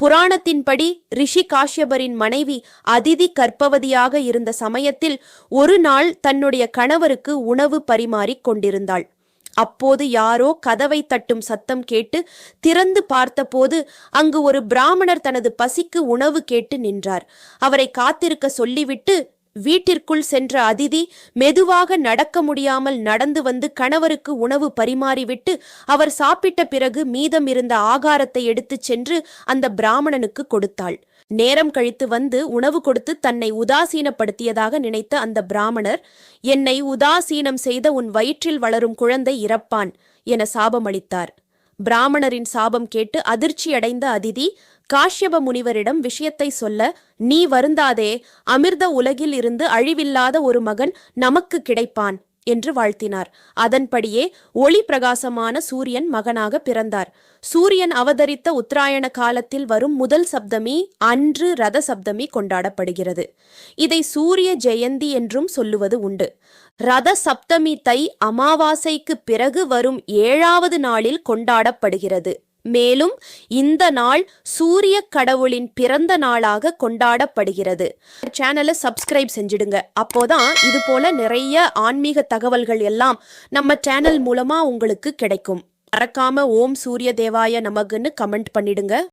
புராணத்தின்படி ரிஷி காஷ்யபரின் மனைவி அதிதி கற்பவதியாக இருந்த சமயத்தில் ஒரு நாள் தன்னுடைய கணவருக்கு உணவு பரிமாறிக் கொண்டிருந்தாள். அப்போது யாரோ கதவை தட்டும் சத்தம் கேட்டு திறந்து பார்த்தபோது அங்கு ஒரு பிராமணர் தனது பசிக்கு உணவு கேட்டு நின்றார். அவரை காத்திருக்க சொல்லிவிட்டு வீட்டிற்குள் சென்ற அதிதி மெதுவாக நடக்க முடியாமல் நடந்து வந்து கணவருக்கு உணவு பரிமாறிவிட்டு அவர் சாப்பிட்ட பிறகு மீதம் இருந்த ஆகாரத்தை எடுத்துச் சென்று அந்த பிராமணனுக்கு கொடுத்தாள். நேரம் கழித்து வந்து உணவு கொடுத்து தன்னை உதாசீனப்படுத்தியதாக நினைத்த அந்த பிராமணர் என்னை உதாசீனம் செய்த உன் வயிற்றில் வளரும் குழந்தை இறப்பான் என சாபமளித்தார். பிராமணரின் சாபம் கேட்டு அதிர்ச்சியடைந்த அதிதி காஷ்யப முனிவரிடம் விஷயத்தை சொல்ல நீ வருந்தாதே அமிர்த உலகில் இருந்து அழிவில்லாத ஒரு மகன் நமக்கு கிடைப்பான். என்று வாழ்த்தினார். அதன்படியே ஒளி பிரகாசமான சூரியன் மகனாக பிறந்தார். சூரியன் அவதரித்த உத்தராயண காலத்தில் வரும் முதல் சப்தமி அன்று ரத சப்தமி கொண்டாடப்படுகிறது. இதை சூரிய ஜெயந்தி என்றும் சொல்லுவது உண்டு. ரத சப்தமி தை அமாவாசைக்கு பிறகு வரும் ஏழாவது நாளில் கொண்டாடப்படுகிறது. மேலும் இந்த நாள் சூரிய கடவுளின் பிறந்த நாளாக கொண்டாடப்படுகிறது. சேனலை சப்ஸ்கிரைப் செஞ்சிடுங்க. அப்போதான் இது போல நிறைய ஆன்மீக தகவல்கள் எல்லாம் நம்ம சேனல் மூலமா உங்களுக்கு கிடைக்கும். மறக்காம ஓம் சூரிய தேவாய நமகுன்னு கமெண்ட் பண்ணிடுங்க.